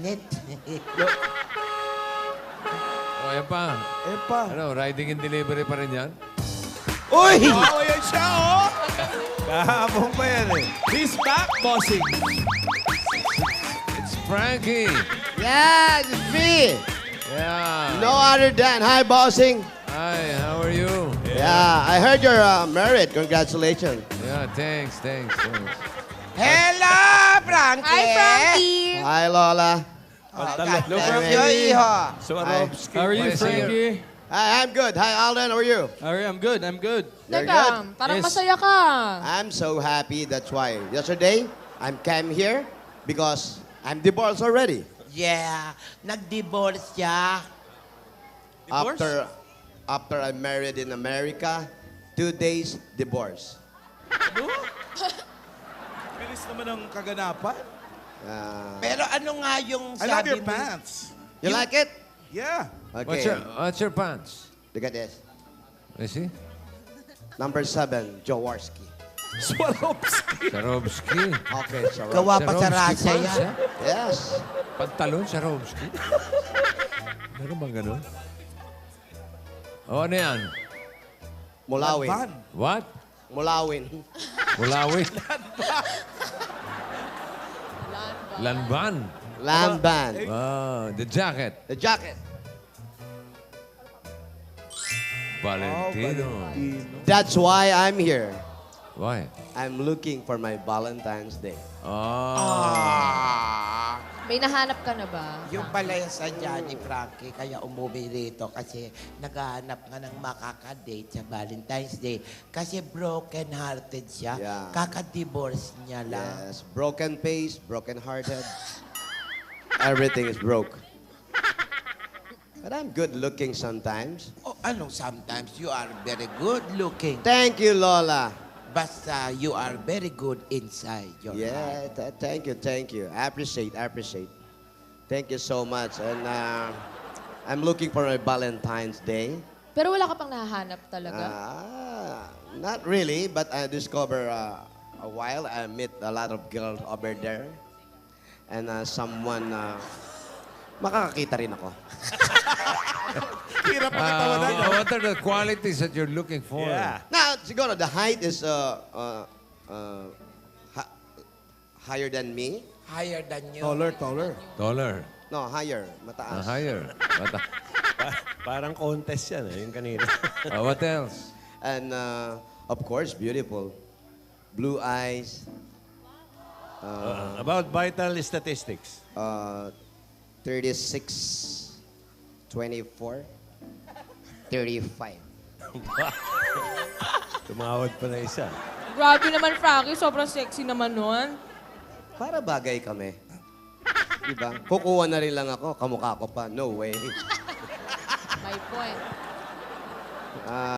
init. O, yan pa. Eh pa. Ano, riding and delivery pa rin yan? Uy! Oh, ayan siya, oh! Kahapon pa yan eh. He's back, bossing. It's Frankie. Yeah, it's me. Yeah. No other than. Hi, bossing. Hi, how are you? Yeah, I heard you're uh, married. Congratulations. Yeah, thanks, thanks, thanks. Hello, Frankie! Hi, Frankie! Hi, Lola. Iho. Swarovski. How are you? Frankie? Hi, I'm good. Hi, Alden. How are you? How are you? I'm good. I'm good. You're Teka, good? parang Yes. masaya ka. I'm so happy. That's why yesterday I came here because I'm divorced already. Yeah, nag-divorce siya. Divorce? After after I married in America, two days divorce. Bilis naman ang kaganapan. Uh, Pero ano nga yung I love your mo? pants. you like it? Yeah. What's Okay. your, what's your pants? Look at this. I see. Number seven, Jaworski. Swarovski. Swarovski. Okay, Jaworski. Gawa pa sa Swarovski Russia yan. ah? Yes. Pantalon, Swarovski. Meron bang ganun? O, ano yan? Mulawin. What? Mulawin. Mulawin. Lanban. Lamban. Ah, the jacket. The jacket. Valentino. That's why I'm here. Why? I'm looking for my Valentine's Day. Ah. Ah. May nahanap ka na ba? Yung pala yung sadya ni Frankie, kaya umuwi rito kasi naghahanap nga ng makaka-date sa Valentine's Day. Kasi broken-hearted siya. Yeah. Kaka-divorce niya lang. Yes, broken face, broken hearted. Everything is broke. But I'm good looking sometimes. Oh, ano, sometimes you are very good looking. Thank you, Lola. Basta you are very good inside your heart. Yeah, th- thank you, thank you. I appreciate, I appreciate. Thank you so much. And uh, I'm looking for my Valentine's Day. Pero wala ka pang nahanap talaga. Ah, not really, but I discover uh, a while. I meet a lot of girls over there. And uh, someone, uh, makakakita rin ako. Hirap Ah, makatawanan. no? what are the qualities that you're looking for? Yeah. Now, siguro, the height is uh, uh, uh, ha- higher than me. Higher than you. Taller, taller. Taller. No, higher, Ah, mataas. higher. What, parang contest yan, eh, yung kanina. ah, what else? And uh, of course, beautiful. Blue eyes, Uh, about vital statistics. uh, 36, 24, 35. Tumawad pa na isa. Grabe naman, Frankie. Sobrang sexy naman nun. Para bagay kami. Diba? Kukuha na rin lang ako, kamukha ko pa. No way. My point. Ah,